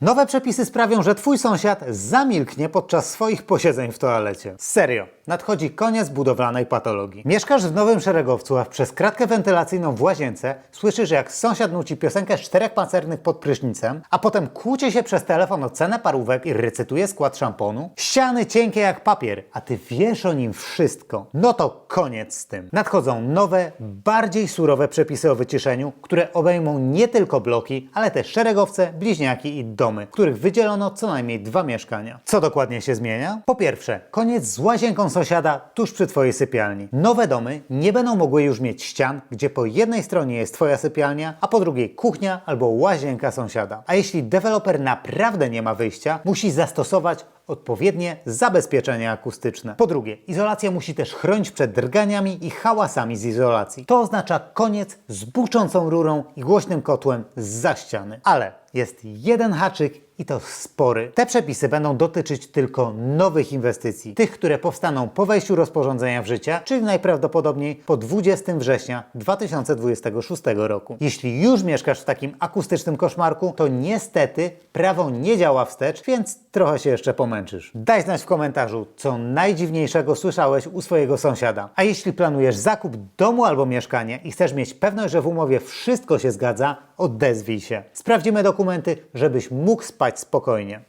Nowe przepisy sprawią, że twój sąsiad zamilknie podczas swoich posiedzeń w toalecie. Serio, nadchodzi koniec budowlanej patologii. Mieszkasz w nowym szeregowcu, a przez kratkę wentylacyjną w łazience słyszysz, jak sąsiad nuci piosenkę z czterech pancernych pod prysznicem, a potem kłóci się przez telefon o cenę parówek i recytuje skład szamponu. Ściany cienkie jak papier, a ty wiesz o nim wszystko. No to koniec z tym. Nadchodzą nowe, bardziej surowe przepisy o wyciszeniu, które obejmą nie tylko bloki, ale też szeregowce, bliźniaki i domy, w których wydzielono co najmniej dwa mieszkania. Co dokładnie się zmienia? Po pierwsze, koniec z łazienką sąsiada tuż przy Twojej sypialni. Nowe domy nie będą mogły już mieć ścian, gdzie po jednej stronie jest Twoja sypialnia, a po drugiej kuchnia albo łazienka sąsiada. A jeśli deweloper naprawdę nie ma wyjścia, musi zastosować odpowiednie zabezpieczenia akustyczne. Po drugie, izolacja musi też chronić przed drganiami i hałasami z izolacji. To oznacza koniec z buczącą rurą i głośnym kotłem z ściany. Ale jest jeden haczyk i to spory. Te przepisy będą dotyczyć tylko nowych inwestycji, tych, które powstaną po wejściu rozporządzenia w życie, czyli najprawdopodobniej po 20 września 2026 roku. Jeśli już mieszkasz w takim akustycznym koszmarku, to niestety prawo nie działa wstecz, więc trochę się jeszcze pomęczysz. Daj znać w komentarzu, co najdziwniejszego słyszałeś u swojego sąsiada. A jeśli planujesz zakup domu albo mieszkanie i chcesz mieć pewność, że w umowie wszystko się zgadza, odezwij się. Sprawdzimy dokumenty, żebyś mógł spać spokojnie.